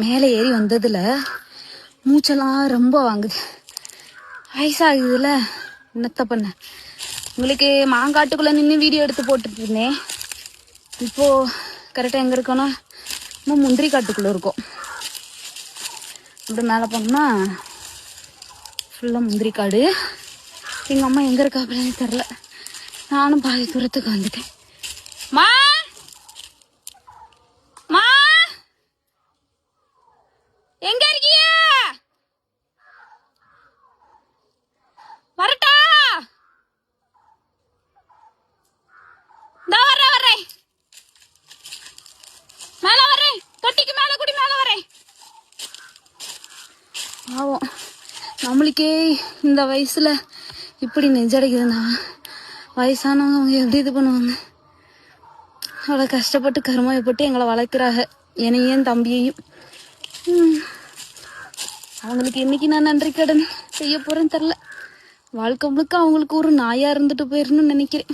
மேலே ஏறி வந்ததுல மூச்செல்லாம் ரொம்ப வாங்குது. வயசாகுதுல. என்னத்த பண்ண? உங்களுக்கு மாங்காட்டுக்குள்ள நின்று வீடியோ எடுத்து போட்டுட்டு இருந்தேன் இப்போ கரெக்டாக எங்க இருக்கோன்னா நம்ம முந்திரி காட்டுக்குள்ள இருக்கோம். அப்படி மேலே போனோம்னா ஃபுல்லாக முந்திரி காடு. எங்கள் அம்மா எங்கே இருக்கா அப்படின்னு தெரில நானும் பாதி தூரத்துக்கு வந்துட்டேன். மா எங்க இருக்கீங்க வரட்டா இதோ வர்றேன் வர்றேன் மேல வர்றேன் தொட்டிக்கு மேல கூடி மேல வரேன் பாவம். நம்மளுக்கே இந்த வயசுல இப்படி நெஞ்சடைக்குதுன்னா வயசானவங்க அவங்க எப்படி இது பண்ணுவாங்க? அவ்வளோ கஷ்டப்பட்டு கருமாயப்பட்டு எங்களை வளர்க்குறாங்க. என்னையும் தம்பியையும். அவங்களுக்கு என்னைக்கு நான் நன்றி கடன் செய்ய போறேன்னு தெரில வாழ்க்கை முழுக்க அவங்களுக்கு ஒரு நாயா இருந்துட்டு போயிடணும்னு நினைக்கிறேன்.